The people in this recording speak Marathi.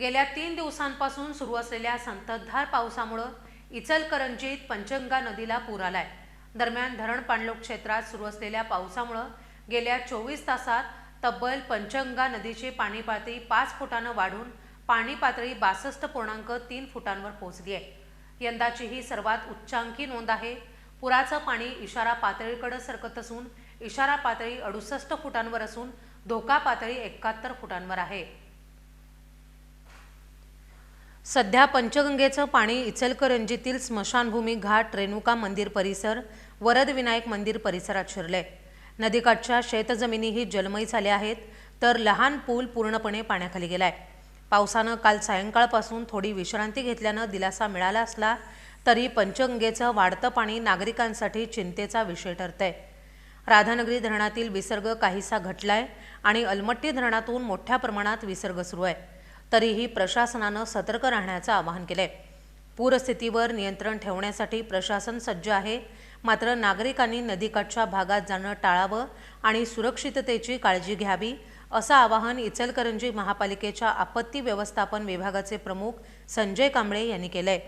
गेल्या तीन दिवसांपासून सुरू असलेल्या संततधार पावसामुळं इचलकरंजीत पंचगंगा नदीला पूर आलाय. दरम्यान धरण पाणलोट क्षेत्रात सुरू असलेल्या पावसामुळं गेल्या चोवीस तासात तब्बल पंचगंगा नदीची पाणी पातळी पाच फुटानं वाढून पाणी पातळी बासष्ट पूर्णांक तीन फुटांवर पोहोचली आहे. यंदाची ही सर्वात उच्चांकी नोंद आहे. पुराचं पाणी इशारा पातळीकडे सरकत असून इशारा पातळी अडुसष्ट फुटांवर असून धोका पातळी एकाहत्तर फुटांवर आहे. सध्या पंचगंगेचं पाणी इचलकरंजीतील स्मशानभूमी घाट रेणुका मंदिर परिसर वरद विनायक मंदिर परिसरात शिरले. नदीकाठच्या शेतजमिनीही जलमयी झाल्या आहेत तर लहान पूल पूर्णपणे पाण्याखाली गेलाय. पावसानं काल सायंकाळपासून थोडी विश्रांती घेतल्यानं दिलासा मिळाला असला तरी पंचगंगेचं वाढतं पाणी नागरिकांसाठी चिंतेचा विषय ठरतंय. राधानगरी धरणातील विसर्ग काहीसा घटलाय आणि अलमट्टी धरणातून मोठ्या प्रमाणात विसर्ग सुरू आहे. तरीही प्रशासनानं सतर्क राहण्याचं आवाहन केलंय. पूरस्थितीवर नियंत्रण ठेवण्यासाठी प्रशासन सज्ज आहे. मात्र नागरिकांनी नदीकाठच्या भागात जाणं टाळावं आणि सुरक्षिततेची काळजी घ्यावी असं आवाहन इचलकरंजी महापालिकेच्या आपत्ती व्यवस्थापन विभागाचे प्रमुख संजय कांबळे यांनी केलंय.